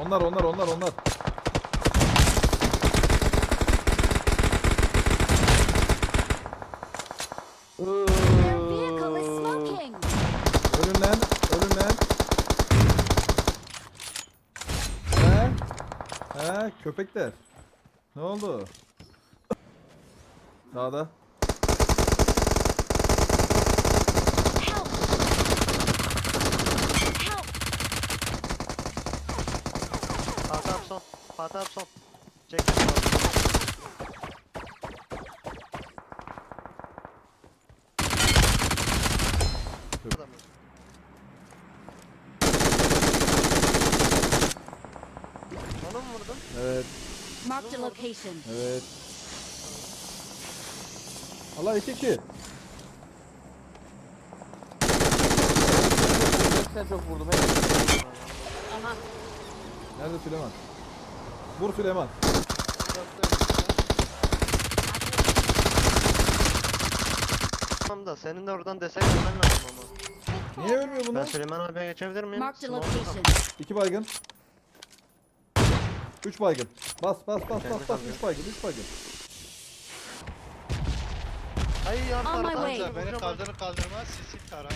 Onlar onlar onlar onlar. Ölün lan. Ölün lan. He? He köpekler. Ne oldu? Dağda. Fatih abi son. Fatih abi son. Çek. Onu mu vurdun? Evet. Marked a location. Evet. Allah iki kişi. Hepsine çok vurdum. Hepsine. Aha. Nerede Süleyman? Vur Süleyman. Tamam da senin de oradan destek vermen lazım ama. Niye ölmüyor Ben bunlar? Süleyman abiye geçebilir miyim? A Smoke location. İki baygın. Üç baygın. Bas bas bas Kendi bas bas. Üç baygın. Üç baygın. Ay yan On my taraftan way. Beni kaldırır kaldırmaz sisi tara.